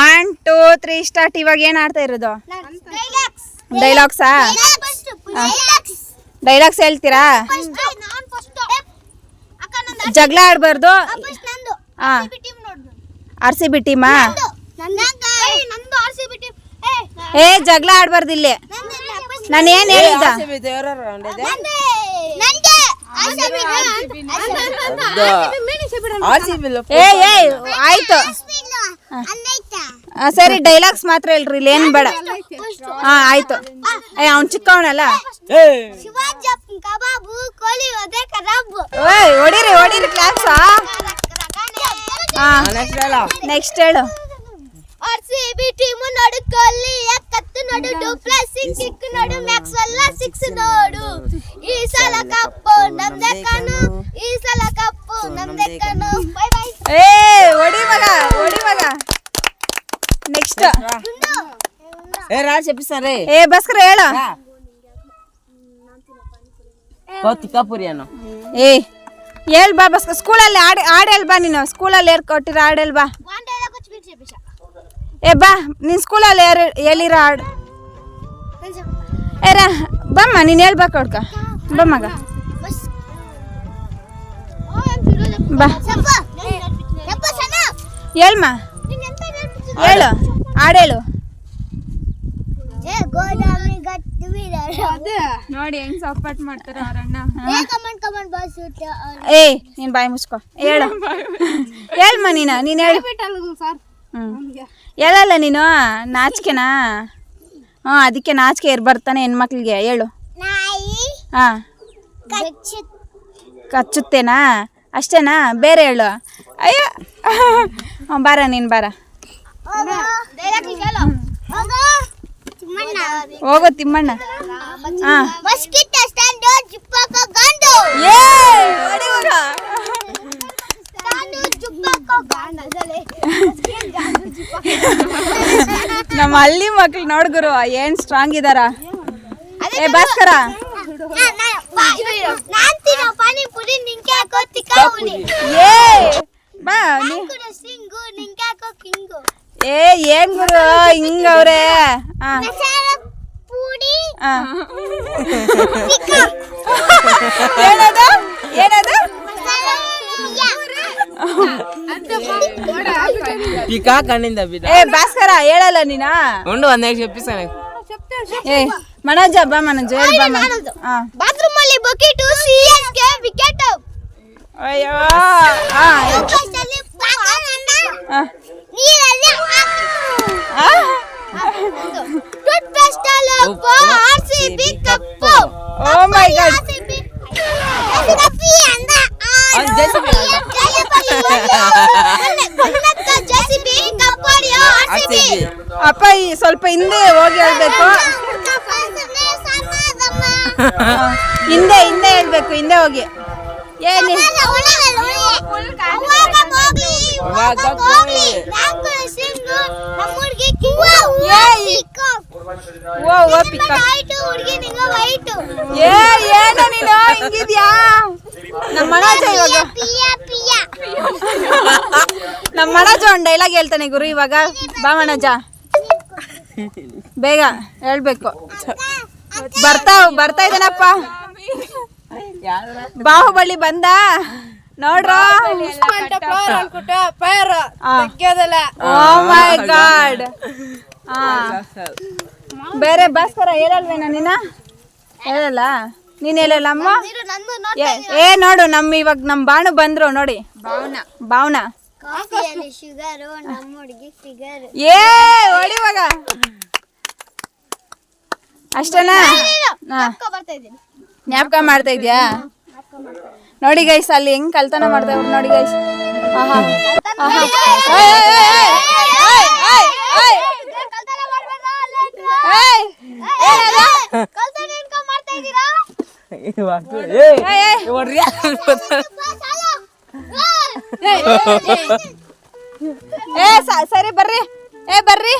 One two three start ಇವಾಗ ಏನ್ ಆಡ್ತಾ ಇರೋದು? ಡೈಲಾಗ್ಸಾ ಡೈಲಾಗ್ಸ್ ಹೇಳ್ತೀರಾ? ಜಗಳ ಆಡ್ಬಾರ್ದು? ಹಾಂ. ಆರ್ ಸಿ ಬಿ ಟೀಮಾ ಏ ಜಗಳ ಆಡ್ಬಾರ್ದು ಇಲ್ಲಿ. ನಾನು ಏನ್ ಹೇಳಿದ ಏ ಏ ಆಯ್ತು. ಆ, ಸರಿ ಡೈಲಾಗ್ಸ್ ಮಾತ್ರ ಇಲ್ರಿ ಇಲ್ಲಿ ಏನು ಬೇಡ. ಹಾಂ ಆಯಿತು. ಏ ಅವ್ನು ಚಿಕ್ಕವನಲ್ಲ? ಓಯ್ ಹೊಡಿರಿ ಹೊಡಿರಿ ಕ್ಲಾಸ್ ಹಾ. ನೆಕ್ಸ್ಟ್ ಹೇಳು. ಆರ್ ಸಿ ಬಿ ಟೀಮ್ ನೋಡು ಕೊಹ್ಲಿ ಕತ್ತು ನೋಡು ಡೂಪ್ಲಸ್ ಕಿಕ್ ನೋಡು ಸಿಕ್ಸ್ ನೋಡು. ಈ ಸಲ ಕಪ್ಪು ನಮ್ದೆ ಕಣು. ನೆಕ್ಸ್ಟ್ ఏ రా చెప్పిస్తారే ಏ ಬಸ್ಕರ ಹೇಳು ತಿಕ್ಕಾಪುರಿ ಅನ್ನೋ ಏ ಹೇಳ್ ಬಾ ಬಸ್ಕ ಸ್ಕೂಲಲ್ಲಿ ಆಡಿ ಆಡೇಳ್ ಬಾ ನೀನು ಸ್ಕೂಲಲ್ಲಿ ಏರ್ ಕೊಟ್ಟಿರ ಆಡೇಳ್ ಬಾ ಒನ್ ಡೈಲಾಗ್ ಕುಚ್ ಬಿಟ್ చెప్పిస ಏ ಬಾ ನಿನ್ ಸ್ಕೂಲಲ್ಲಿ ಯಾರು ಎಲ್ಲಿರ ಆಡು ಏ ರಾ ಬಮ್ಮ ನೀನು ಹೇಳ್ಬೇಕು ಕೊಡ್ಕ ಬಾ ಮಗ ಬಸ್ ಓ ಎಂ ಫಿರೋಜ್ ಬಾ ಸಪ್ಪ ಸಪ್ಪ ಸನ ಹೇಳ್ಮ ನೀನ್ ಎಂತ ನೆನಪಿಸಿದ ಹೇಳು ಆಡೇಳು. ನೋಡಿ ಹೆಂಗ್ ಸಪೋರ್ಟ್ ಮಾಡ್ತಾರ ಅವರಣ್ಣ. ಏ ಕಮೆಂಟ್ ಕಮೆಂಟ್ ಬಾಸ್ ಏ ನೀನ್ ಬಾಯಿ ಮುಚ್ಕೋ. ಹೇಳು. ಹೇಳ್ಮ ನೀನು ನೀನು ಹೇಳಿ. ಹೇಳಲ್ಲ ನೀನು ನಾಚಿಕೆನಾ? ಹಾ ಅದಕ್ಕೆ ನಾಚಿಕೆ ಇರ್ಬರ್ತಾನೆ ಹೆಣ್ಮಕ್ಳಿಗೆ. ಹೇಳು. ನಾಯಿ ಹಾಂ. ಕಚ್ಚಿ. ಕಚ್ಚುತ್ತೇನಾ? ಅಷ್ಟೇನಾ? ಬೇರೆ ಹೇಳು. ಅಯ್ಯೋ. ಹ್ಞೂ ಬಾರ ನೀನು ಬಾರ ಡೈರೆಕ್ಟ್ ಹೇಳು ಹೋಗೋ ತಿಮ್ಮಣ್ಣ ಹೋಗು ತಿಮ್ಮಣ್ಣ. ಹಾಂ ಏ ನಮ್ಮ ಹಳ್ಳಿ ಮಕ್ಳು ನೋಡ್ಗುರು ಏನ್ ಸ್ಟ್ರಾಂಗ್ ಇದಾರ. ಏ ಭಾಸ್ಕರ. ಏ ಏನ್ ಗುರು ಹಿಂಗವ್ರೆ ಹಾ ಮಸಾಲ ಪುಡಿ ಹಾ ತಿಕ್ಕ ಏನದು ಏನದು ಮಸಾಲ పికా కండిందా బిడ్డ ಏ ಭಾಸ್ಕರ ಹೇಳಲ್ಲ ನೀನಾ ఉండు వంద చెప్పిస్తాను ಏ ಮನೋಜ ಬಾ ಮನೋಜ ಹೇಳ ಬಾ ಮನೋಜ ಹಾ ಬಾತ್ರೂಮ್ ಅಲ್ಲಿ ಬಕೆಟ್ ಸಿ ಎಸ್ ಪೇಸ್ಟ್ ಅಲ್ಲಿ ಉಪ್ಪು R C B cup oh my god RCB. ಕಪ್ಪಿ ಅಂದ ಅದು JCB ಜೆಸಿಬಿ ಕಪ್ಪಡಿಯೋ ಆರ್ ಸಿ ಬಿ ಅಪ್ಪ ಈ ಸ್ವಲ್ಪ ಹಿಂದೆ ಹೋಗಿ ಹೇಳ್ಬೇಕು ಹಾ. ಹಿಂದೆ ಹಿಂದೆ ಹೇಳ್ಬೇಕು ಹಿಂದೆ ಹೋಗಿ ಏನಿ ಓ ಓ ಪಿಕ್ಕ ಏ ಏನು ನೀನು? ಹಿಂಗಿದ್ಯಾ? ನಮ್ಮ ಮನೋಜ ಇವಾಗ ನಮ್ಮ ಮನೋಜ ಒಂದು ಡೈಲಾಗ್ ಹೇಳ್ತಾನೆ ಗುರು ಇವಾಗ. ಬಾ ಮನೋಜ. ಬೇಗ ಹೇಳ್ಬೇಕು. ಬರ್ತಾ ಬರ್ತಾ ಇದ್ದಾನಪ್ಪ? ಬಾಹುಬಲಿ ಬಂದ? ನೋಡ್ರೋ? ಮೈ ಗಾಡ್ ಹಾ. ಬೇರೆ ಭಾಸ್ಕರ ಹೇಳಲ್ವೇನ ನೀನ? ಹೇಳಲ್ಲ? ನೀನ್ ಹೇಳಲ್ಲ ಅಮ್ಮ? ಏ- ಏ ನೋಡು ನಮ್ಮ ಇವಾಗ ನಮ್ಮ ಬಾಣು ಬಂದ್ರು ನೋಡಿ. ಭಾವನ. ಭಾವನ. ಕಾಫಿಯಲ್ಲಿ ಶುಗರು ನಮ್ಮ ಹುಡುಗಿ ಫಿಗರ್ ಏ ಹೊಡಿವಾಗ ಅಷ್ಟೇನಾ? ಜ್ಞಾಪಕ ಮಾಡ್ತಾ ಇದ್ಯಾ? ನೋಡಿ ಗೈಸ್ ಅಲ್ಲಿ ಹೆಂಗ್ ಕಲ್ತನ ಮಾಡ್ತಾ ನೋಡಿ ಗೈಸ್ ಏ ಸರಿ ಬರ್ರಿ ಏ ಬರ್ರಿ